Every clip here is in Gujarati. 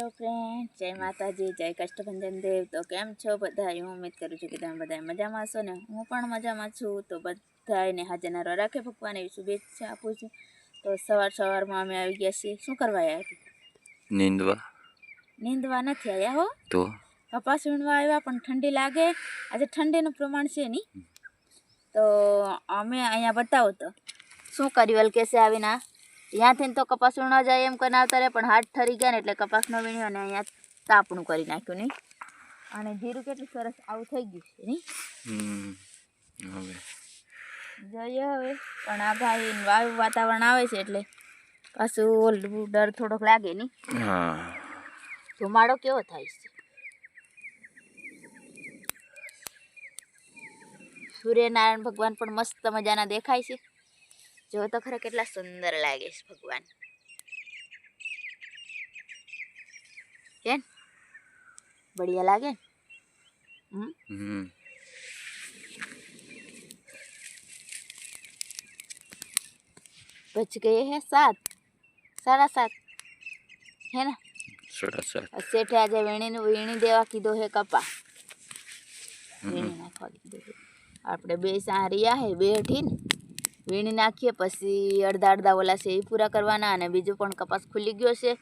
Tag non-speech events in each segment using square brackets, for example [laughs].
હેલો ફ્રેન્ડ જય માતાજી જય કષ્ટભંજન દેવ. તો કેમ છો બધા હું ઉમેદ કરું છું કે તમે બધા મજામાં છો ને? હું પણ મજામાં છું. તો બધાને હાજરના રાખે ભગવાન એવી શુભેચ્છા આપું છું. તો સવાર સવારમાં અમે આવી ગયા છીએ. શું કરવા આવ્યા હતા? નીંદવા. નીંદવા નથી આવ્યા હો? તો? કપાસ વીણવા આવ્યા પણ ઠંડી લાગે. આજે ઠંડીનું પ્રમાણ છે નહીં તો અમે અહીંયા બતાવો તો. શું કર્યું અલકેશે આવીને? ત્યાંથી તો કપાસ વીણવા જાય એમ કરીને આવતા રહે પણ હાથ ઠરી ગયા ને એટલે કપાસ ન વીણ્યો અને અહીંયા તાપણું કરી નાખ્યું નહીં. અને જીરું કેટલું સરસ આવું થઈ ગયું છે નહીં? હવે. જોઈએ હવે. પણ આ ભાઈ વાયુ વાતાવરણ આવે છે એટલે પાછું ઓલું ડર થોડોક લાગે નહીં. ધુમાડો કેવો થાય છે? સૂર્યનારાયણ ભગવાન પણ મસ્ત મજાના દેખાય છે. જો તો ખરા કેટલા સુંદર લાગે છે ભગવાન કેમ બઢિયા લાગે હમ હમ बच गए हैं सात साढ़ा सात है ना સાડા સાત और सेठ આજે વીણીને વીણી દેવા કીધો હે કપા વીણી નાખવા કીધું છે આપણે બે સારિયા હે બે અઠીને વીણી નાખીએ પછી અડધા અડધા ઓલા છે એ પૂરા કરવાના અને બીજું પણ કપાસ ખુલી ગયો છે.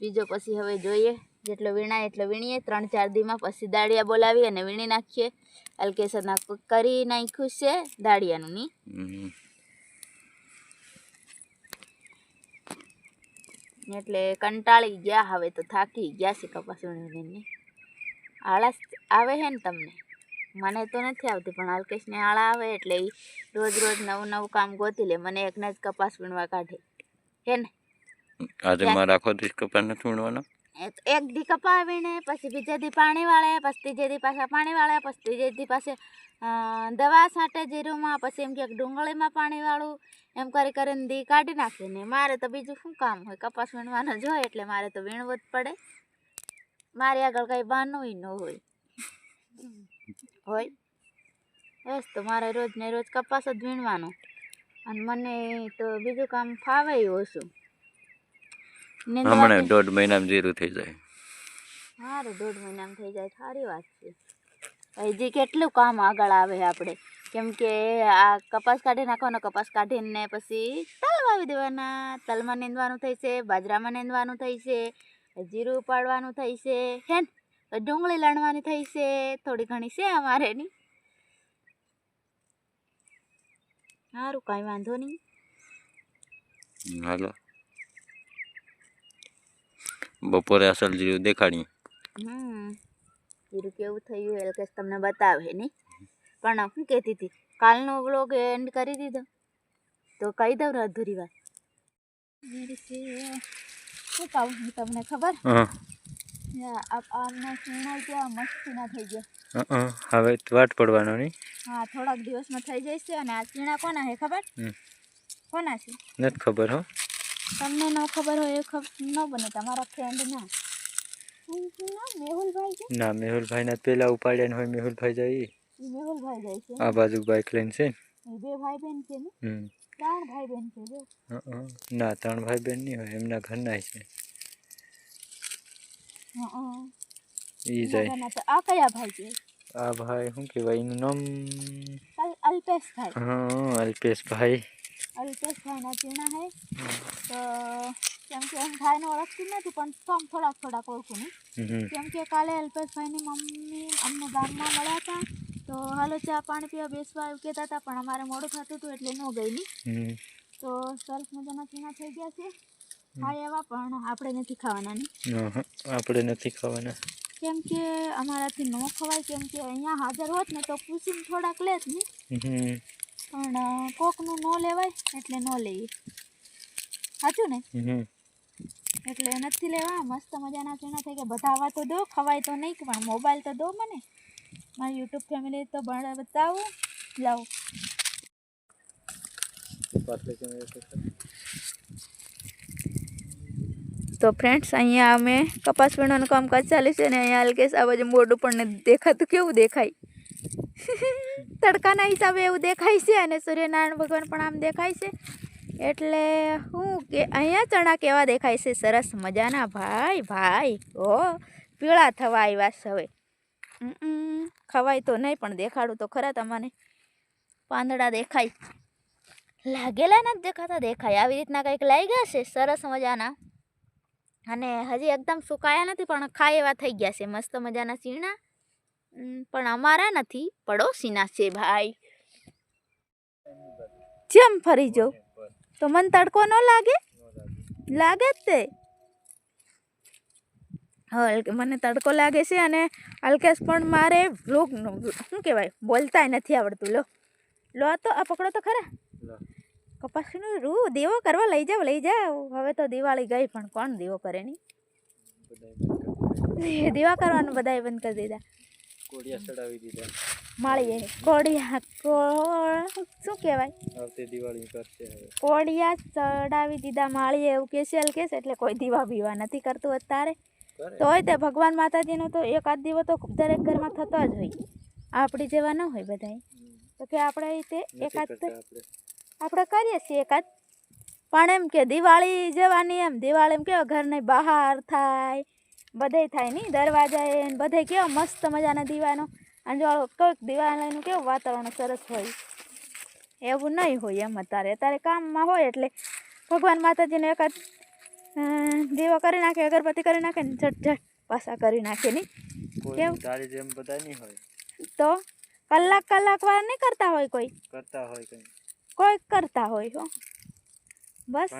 બીજો પછી હવે જોઈએ જેટલો વીણાય એટલો વીણીએ. ત્રણ ચાર દીમાં પછી દાળિયા બોલાવી અને વીણી નાખીએ. અલકેસરના કરી નાખ્યું છે દાળિયાનું નહીં એટલે કંટાળી ગયા હવે તો થાકી ગયા છે કપાસ વીણીને આળસ આવે છે ને તમને? મને તો નથી આવતી પણ અલ્કેશને આળા આવે એટલે એ રોજ રોજ નવું નવું કામ ગોતી લે મને એકને જ કપાસ વીણવા કાઢે. હે ને? આજે મારા આખો દિવસ કપાસ નથી વીણવાનો? એક દી કપા વીણે પછી બીજે દી પાણી વાળે પછી ત્રીજે દી પાછા પાણી વાળે પછી ત્રીજે દી પાસે દવા છાંટે જીરુમાં પછી એમ કે ડુંગળીમાં પાણી વાળું એમ કરી કરીને દી કાઢી નાખે ને મારે તો બીજું શું કામ હોય? કપાસ વીણવાનો જ હોય એટલે મારે તો વીણવું જ પડે. મારી આગળ કંઈ બહાનું ન હોય. હોય બસ તો મારે રોજ ને રોજ કપાસ જ વીણવાનો. અને મને તો બીજું કામ ફાવે ઓછું. હમણાં દોઢ મહિનામાં જીરું થઈ જાય. સારું દોઢ મહિનામાં થઈ જાય સારી વાત છે. હજી કેટલું કામ આગળ આવે આપણે કેમ કે આ કપાસ કાઢી નાખવાનો કપાસ કાઢીને પછી તલ વાવી દેવાના. તલમાં નીંદવાનું થઈ છે બાજરામાં નીંદવાનું થઈ છે જીરું ઉપાડવાનું થઈ છે હે ને? ડુંગળી લણવાની થઈ છે થોડી ઘણી છે અમારે ની સારું કાંઈ વાંધો નહીં. હમ, હાલો. બપોરે અસલ જીરું દેખાડી હમ જીરું કેવું થયું એલ કેસ તમને બતાવે નહીં પણ શું કહેતી હતી કાલનો વ્લોગ એન્ડ કરી દીધો. તો કહી દઉં અધૂરી વાત. શું કહું તમને ખબર? હવે વાટ પડવાનો નહીં. હા થોડાક દિવસમાં થઈ જશે અને આ ચીણા કોના છે ખબર. કોના છે? નથી ખબર હો. તમને ન ખબર હોય એ ખબર ન બને તમારા ફ્રેન્ડ ના. ના મેહુલભાઈ ના પેલા ઉપાડ્યા ને હોય મેહુલભાઈ જાય મેહુલભાઈ જાય છે. આ બાજુ બાઇક લઈને છે બે ભાઈ બહેન છે ને? ત્રણ ભાઈ બહેન છે. ના ત્રણ ભાઈ બેન નહીં હોય એમના ઘરના છે. ઈ જાય. તો આ કયા ભાઈ છે? આ ભાઈ શું કહેવાય એનું નામ? હા ચીણા હે. તો કેમ કે એમ ભાઈને ઓળખતી નથી પણ થોડાક થોડાક ઓળખું નહીં કેમ કે કાલે અલ્પેશભાઈની મમ્મી અમને ગામમાં મળ્યા હતા. તો હાલો ચા પાણી પીવા બેસવા એવું કહેતા હતા પણ અમારે મોડું થતું હતું એટલે ન ગઈ તો સરસ મજાના ચીણા થઈ ગયા છે. ખાય એવા પણ આપણે નથી ખાવાના ને. આપણે નથી ખાવાના. કેમ કે અમારાથી ન ખવાય કેમ કે અહીંયા હાજર હોત ને તો પૂછીને થોડાક લેત ને. પણ કોકનું ન લેવાય એટલે ન લઈએ. સાચું ને? એટલે નથી લેવા મસ્ત મજાના ચણા થઈ ગયા. બધા આવા તો દો ખવાય તો નહીં પણ મોબાઈલ તો દો મને. મારી યુટ્યુબ ફેમિલી તો બતાવું. લાવો. તો ફ્રેન્ડ્સ અહીંયા અમે કપાસ વીણવાનું કામકાજ ચાલે છે અને અહીંયા અલકેશ આ બાજુ મોઢું પણ દેખાતું કેવું દેખાય? [laughs] તડકાના હિસાબે એવું દેખાય છે અને સૂર્યનારાયણ ભગવાન પણ આમ દેખાય છે. એટલે હું કે અહીંયા ચણા કેવા દેખાય છે? સરસ મજાના ભાઈ ભાઈ ઓ પીળા થવા આવ્યા છે હવે. ખવાય તો નહીં, પણ દેખાડું તો ખરા તમને. પાંદડા દેખાય. લાગેલા નથી દેખાતા, દેખાય. આવી રીતના કંઈક લાગ્યા છે? સરસ મજાના. અને હજી એકદમ સુકાયા નથી, પણ ખાય એવા થઈ ગયા છે. મસ્ત મજાના ચીણા પણ અમારા નથી. પડોશીના છે ભાઈ. જેમ ફરી જાઉં. તો મન તડકો ન લાગે? લાગે જ તે. મને તડકો લાગે છે અને અલ્કેશ પણ મારે રોગ શું કહેવાય, બોલતાય નથી આવડતું. લો. લો તો, આ પકડો તો ખરા. કપાસનું રૂ દીવો કરવા લઈ જાઓ લઈ જાઓ. હવે તો દિવાળી ગઈ પણ કોણ દીવો કરે નહીં? [laughs] દીવા કરવાનું બધાએ બંધ કરી દીધા. કોડિયા ચડાવી દીધા. માળીએ. કોડિયા કોળ શું કહેવાય? આવતી દિવાળી કરશે હવે. કોડિયા ચડાવી દીધા માળીએ એવું કહેશે અલ્કેશ એટલે કોઈ દીવા બીવા નથી કરતું અત્યારે. તોય તે ભગવાન માતાજીનો તો એકાદ દીવો તો દરેક ઘરમાં થતો જ હોય. આપણી જેવા ન હોય બધાય. તો કે આપણે તે એકાદ આપણે કરીએ છીએ એકાદ પણ એમ કે દિવાળી જવાની એમ દિવાળી એમ કેવો ઘરની બહાર થાય બધે થાય નહીં દરવાજા એ બધે કેવો મસ્ત મજાના દીવાનો. અને જો કોઈક દિવાળીનું કેવું વાતાવરણ સરસ હોય. એવું નહીં હોય એમ અત્યારે. અત્યારે કામમાં હોય એટલે ભગવાન માતાજીને એકાદ દીવો કરી નાખે અગરબત્તી કરી નાખે ને ઝટ ઝટ પાછા કરી નાખે નહીં. કેવું? તારી જેમ બધા નહીં હોય. તો કલાક કલાક વાર નહીં કરતા હોય કોઈ? કરતા હોય કંઈ. કોઈ કરતા હોય હો. બસ.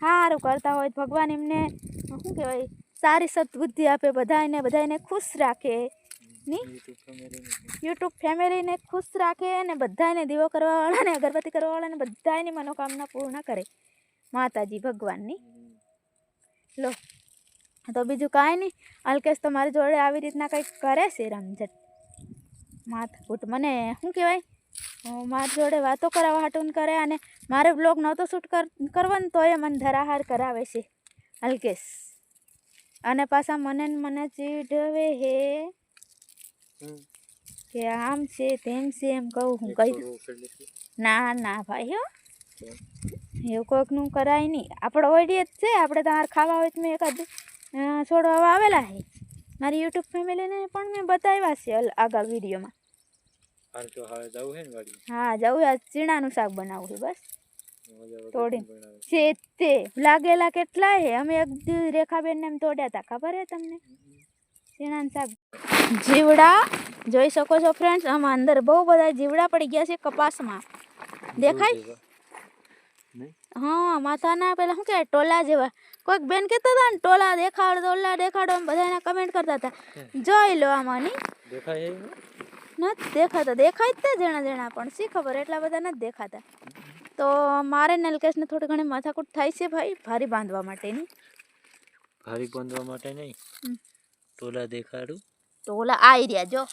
સારું કરતા હોય તો ભગવાન એમને શું કહેવાય સારી સદબુદ્ધિ આપે બધાને બધાને ખુશ રાખે ની? યુટ્યુબ ફેમિલીને ખુશ રાખે અને બધાને દીવો કરવાવાળાને અગરબત્તી કરવાવાળાને બધાની મનોકામના પૂર્ણ કરે. માતાજી ભગવાનની. લો તો બીજું કાંઈ નહીં. અલ્કેશ તો મારી જોડે આવી રીતના કંઈક કરે છે રમઝટ. માથાકૂટ. મને શું કહેવાય મારી જોડે વાતો કરાવવા હાટુન કરે અને મારે બ્લોગ નહોતો શૂટ કર કરવાનું તો એ મને ધરાહાર કરાવે છે. અલ્કેશ અને પાછા મને મને ચીડવે હે. કે આમ છે તેમ છે એમ કહું હું કહી. ના ના ભાઈ હો. એવું કોઈકનું કરાય નહીં. આપણે ઓઈડીએ જ છે આપણે તમારે ખાવા હોય તો મેં એકાદ છોડવા આવેલા છે મારી યુટ્યુબ ફેમિલીને પણ મેં બતાવ્યા છે આગળ વિડીયોમાં હાલ તો હવે જવું છે ને વાડી હા જવું આ ચીણાનું શાક બનાવવું છે બસ. તોડીને. છે તે લાગેલા કેટલા છે અમે એક રેખાબેનને એમ તોડ્યા હતા ખબર હે તમને? ચીણાનું શાક. જીવડા જોઈ શકો છો ફ્રેન્ડ્સ આમાં અંદર બહુ બધા જીવડા પડી ગયા છે કપાસમાં. દેખાય. હા માથાના પેલા શું કે ટોલા જેવા. કોઈક બેન કહેતા હતા ને ટોલા દેખાડો ટોલા દેખાડો એમ બધાને કમેન્ટ કરતા હતા. જોઈ લો આમાં દેખાય છે એમાં? નથી દેખાતા. દેખાય જ તે જણા જણા પણ શી ખબર? એટલા બધા નથી દેખાતા. તો મારે નલકેશને થોડી ઘણી માથાકૂટ થાય છે ભાઈ ભારી બાંધવા માટેની. ભારી બાંધવા માટે નહીં? ટોલા દેખાડું. ઓલા આઈ રહ્યા જો.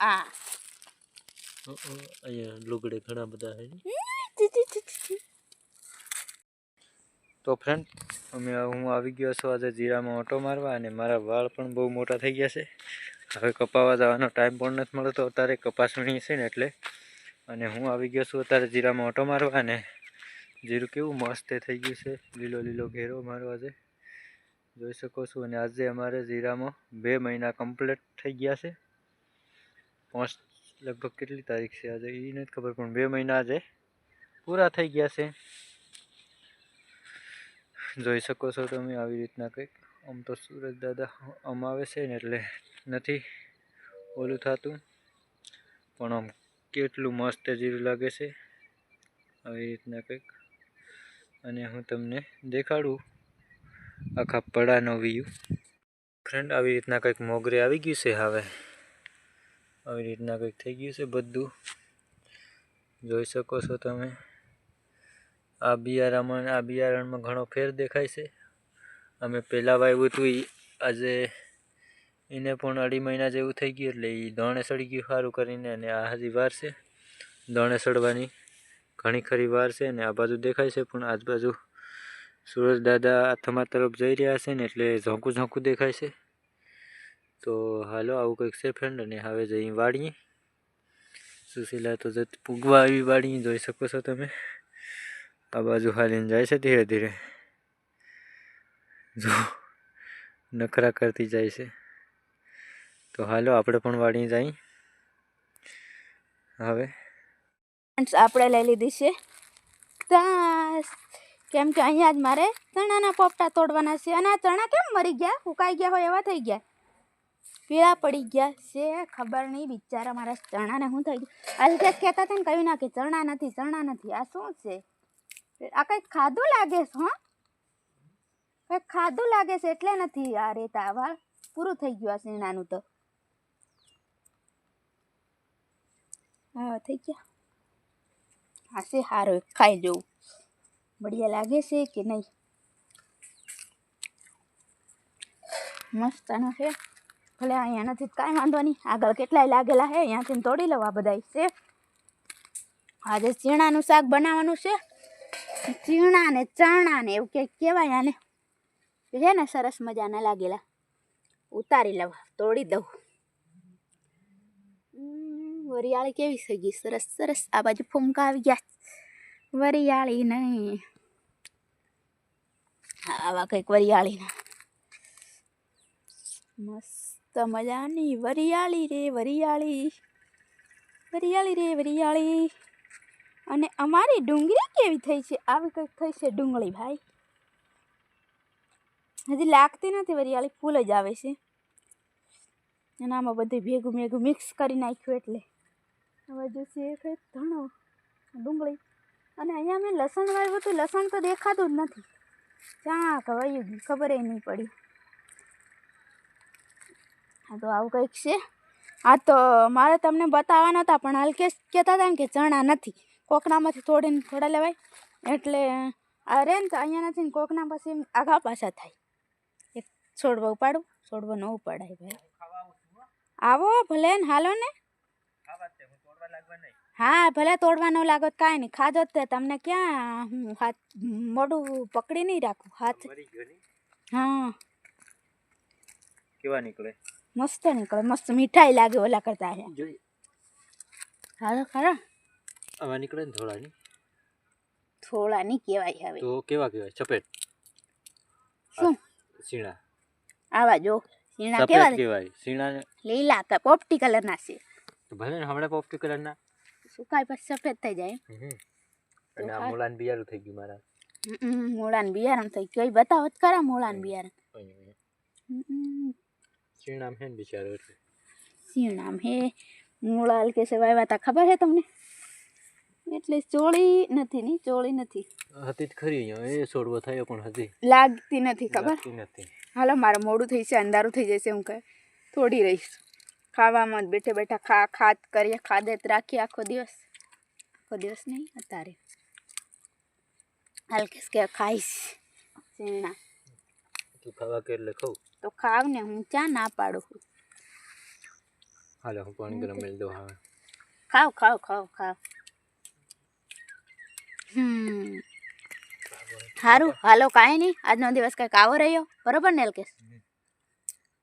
આ. અહીંયા લુગડે ઘણા બધા છે. તો ફ્રેન્ડ અમે હું આવી ગયો છું આજે જીરામાં ઓટો મારવા અને મારા વાળ પણ બહુ મોટા થઈ ગયા છે. હવે કપાવા જવાનો ટાઈમ પણ નથી મળતો. અત્યારે કપાસણી છે ને એટલે. અને હું આવી ગયો છું અત્યારે જીરામાં ઓટો મારવા અને જીરું કેવું મસ્ત થઈ ગયું છે. લીલો લીલો ઘેરો મારો આજે જોઈ શકો છો અને આજે અમારે જીરામાં બે મહિના કમ્પ્લીટ થઈ ગયા છે. પાંચ લગભગ કેટલી તારીખ છે આજે? એ નથી ખબર, પણ બે મહિના આજે પૂરા થઈ ગયા છે. જોઈ શકો છો તમે આવી રીતના કંઈક. આમ તો સુરજ દાદા આમ આવે છે ને એટલે નથી ઓલું થતું. પણ આમ કેટલું મસ્ત જેવું લાગે છે. આવી રીતના કંઈક. અને હું તમને દેખાડું આખા પડાનો વ્યૂ ફ્રેન્ડ આવી રીતના કંઈક મોગરે આવી ગયું છે હવે. આવી રીતના કંઈક થઈ ગયું છે બધું. જોઈ શકો છો તમે. આ બિયારામાં, આ બિયારણમાં ઘણો ફેર દેખાય છે. અમે પહેલાં વાવ્યું હતું, ઈ આજે એને પણ અઢી મહિના જેવું થઈ ગયું એટલે એ દોણે સડી ગયું સારું કરીને અને આ હજી વાર છે. દોણે સડવાની ઘણી ખરી વાર છે અને આ બાજુ દેખાય છે, પણ આજુબાજુ સુરજ દાદા આથમા તરફ જઈ રહ્યા છે ને એટલે ઝોંકું ઝોંકું દેખાય છે. તો હાલો, આવું કંઈક છે ફ્રેન્ડ અને હવે જઈ વાળીએ સુશીલા તો જત પૂગવા આવી વાળીએ જોઈ શકો છો તમે. આ બાજુ હાલીને જાય છે ધીરે ધીરે. જો નખરા કરતી જાય છે. તો હાલો, આપણે પણ વાળી જઈ હવે. આપણે લઈ લીધી છે. તાસ! કેમ કે અહીંયા જ મારે ચણાના પોપટા તોડવાના છે અને આ ચણા કેમ મરી ગયા? ઉકાઈ ગયા હોય એવા થઈ ગયા. પીળા પડી ગયા છે, ખબર નહીં, બિચારા મારા ચણાને શું થઈ ગયું? અલ્કેશ કહેતા હતા ને, કહ્યું ના કે ચણા નથી ચણા નથી. આ શું છે? આ કંઈક ખાધું લાગે છે, હા? કંઈક ખાધું લાગે છે એટલે નથી આ રેતા. વાળ પૂરું થઈ ગયું આ શીણાનું તો. હા, થઈ ગયા. હા, છે સારું ખાઈ જવું બઢિયા લાગે છે કે નહીં? મસ્ત આનો છે. ભલે અહીંયા નથી કાંઈ વાંધો નહીં. આગળ કેટલાય લાગેલા છે અહીંયાથી તોડી લેવા બધા છે? આજે ચીણાનું શાક બનાવવાનું છે. ચીણા ને ચણા ને એવું કંઈક કહેવાય આને. છે ને, સરસ મજાના લાગેલા. ઉતારી લઉં, તોડી દઉં. વરિયાળી કેવી થઈ ગઈ? સરસ સરસ. આ બાજુ ફૂમકા આવી ગયા. વરિયાળી નહીં આવા કંઈક વરિયાળીના. મસ્ત મજાની વરિયાળી રે, વરિયાળી. વરિયાળી રે, વરિયાળી. અને અમારી ડુંગળી કેવી થઈ છે? આવી કંઈક થઈ છે ડુંગળી, ભાઈ? હજી લાગતી નથી વરિયાળી ફૂલ જ આવે છે. અને આમાં બધું ભેગું ભેગું મિક્સ કરી નાખ્યું એટલે. હવે જો છે ધણો, ડુંગળી. અને અહીંયા મેં લસણ વાવ્યું હતું, લસણ તો દેખાતું જ નથી. ક્યાં કવાયું ગયું, ખબર નહીં પડી. હા તો આવું કંઈક છે. આ તો મારે તમને બતાવવાના હતા, પણ હાલ કે, કહેતા હતા કે ચણા નથી. કોકનામાંથી થોડીને થોડા લેવાય. એટલે આ રે ને અહીંયા નથી ને કોકના પછી આઘા પાછા થાય. છોડવા ઉપાડું? છોડવા ન ઉપાડાય ભાઈ. આવો ભલે ને હાલો ને. હા ભલે તોડવા ન લાગો તો કાંઈ નહીં. ખાધો જ તે. તમને ક્યાં હું હાથ મોઢું પકડી નહીં રાખું હાથ. હા. કેવા નીકળે? મસ્ત નીકળે મસ્ત મીઠાઈ લાગે ઓલા કરતા હે. જોઈ હાલો ખરા આવા નીકળે ને થોડાની થોડા નહીં કહેવાય હવે. તો કેવા કહેવાય? સફેદ શું? સીણા. આવા જો સીણા કેવા કહેવાય સીણા લીલા કે પોપટી કલરના છે. ભલે ને હમણાં પોપટી કલરના સુકાય પછી સફેદ થઈ જાય અને આ મૂળાન બિયારું થઈ ગયું મારા. મૂળાન બિયારણ થઈ ગયું. કઈ બતાવો જ ખરા મૂળાન બિયારણ. સીણામ હે ને બિચારો એટલે. શું હે. મૂળાલ કે છે વાવ્યા તા ખબર છે તમને? એટલે ચોળી નથી ની ચોળી નથી. હતી જ ખરી એ છોડવો થયો પણ હતી. લાગતી નથી ખબર. નથી. હાલો મારે મોડું થઈ છે અંધારું થઈ જશે હું કહે થોડી રહીશ. ખાવામાં જ બેઠે બેઠા ખા ખાત કરીએ ખાદે જ રાખીએ આખો દિવસ. આખો દિવસ નહીં અત્યારે. હલકેસ કે ખાઈશ શેણા તું ખાવા કે એટલે ખાઉં? તો ખાવ ને હું ચા ના પાડું છું. હાલે હું પાણી ગરમ મેળ દઉં હવે ખાવ ખાવ ખાવ ખાવ. હમ. સારું હાલો કાંઈ નહીં. આજનો દિવસ કંઈક આવો રહ્યો. બરોબર ને અલ્કેશ?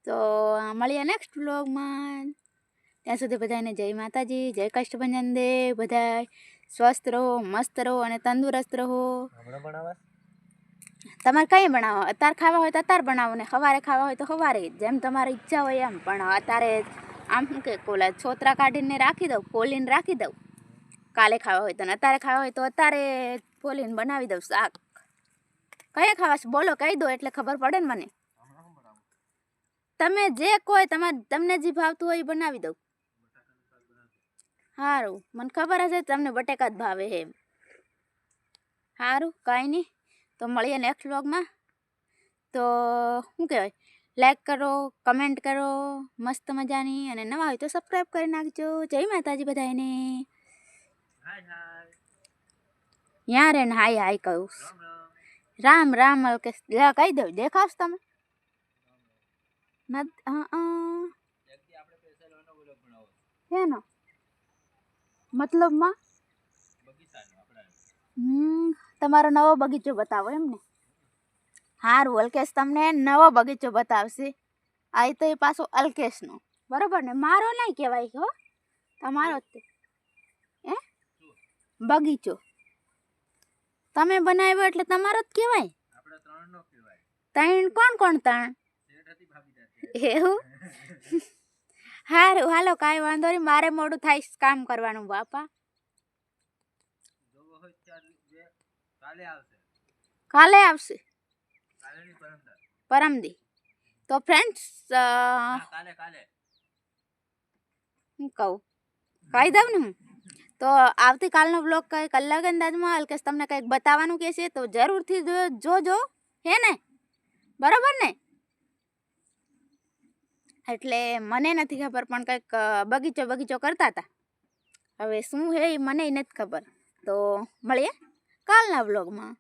તો મળીએ નેક્સ્ટ વ્લોગમાં ત્યાં સુધી બધાને જય માતાજી જય કષ્ટભંજન દેવ બધા સ્વસ્થ રહો મસ્ત રહો અને તંદુરસ્ત રહો. તમારે કંઈ બનાવો અત્યારે ખાવા હોય તો અત્યારે બનાવો ને સવારે ખાવા હોય તો સવારે. જેમ તમારી ઈચ્છા હોય એમ. પણ અત્યારે આમ શું કે કોલા છોતરા કાઢીને રાખી દઉં ખોલીને રાખી દઉં. કાલે ખાવા હોય તો અત્યારે ખાવા હોય તો અત્યારે ખોલીને બનાવી દઉં શાક. કયા ખાવા છે બોલો કહી દો એટલે ખબર પડે ને મને. તમે જે કોઈ તમારે તમને જે ભાવતું હોય એ બનાવી દઉં. સારું મને ખબર હશે તમને બટેકા જ ભાવે છે સારું કાંઈ નહીં. તો મળીએ નેક્સ્ટ વ્લોગમાં તો શું કહેવાય? લાઈક કરો કમેન્ટ કરો મસ્ત મજાની અને નવા હોય તો સબસ્ક્રાઈબ કરી નાખજો. જય માતાજી બધાને યાર એને હાય હાય કહું. રામ રામ કે કહી દઉં દેખાશ તમે. શેનો? મતલબમાં? હમ, તમારો નવો બગીચો બતાવો એમ ને. સારું અલ્કેશ તમને નવો બગીચો બતાવશે. આ તો એ પાછો અલ્કેશનો. બરોબર ને? મારો નહીં કહેવાય હો. તમારો જ તે. એ બગીચો. તમે બનાવ્યો એટલે તમારો જ કહેવાય. આપણે ત્રણ નો કહેવાય. ત્રણ કોણ કોણ ત્રણ? એવું? [laughs] હારું હાલો કાંઈ વાંધો નહીં. મારે મોડું થાય કામ કરવાનું બાપા. કાલે આવશે. કાલે આવશે. પરમદી. તો ફ્રેન્ડ્સ કાલે કાલે. હું કહું? કહી દઉં ને હું? તો આવતીકાલનો બ્લોગ કંઈક અલગ અંદાજમાં, અલ્કેશ તમને કંઈક બતાવવાનું કહેશે, તો જરૂરથી જોજો. હે ને? બરાબર ને? એટલે મને નથી ખબર, પણ કંઈક બગીચો બગીચો કરતા હતા. હવે શું હે એ મને નથી ખબર. તો મળીએ કાલના બ્લોગમાં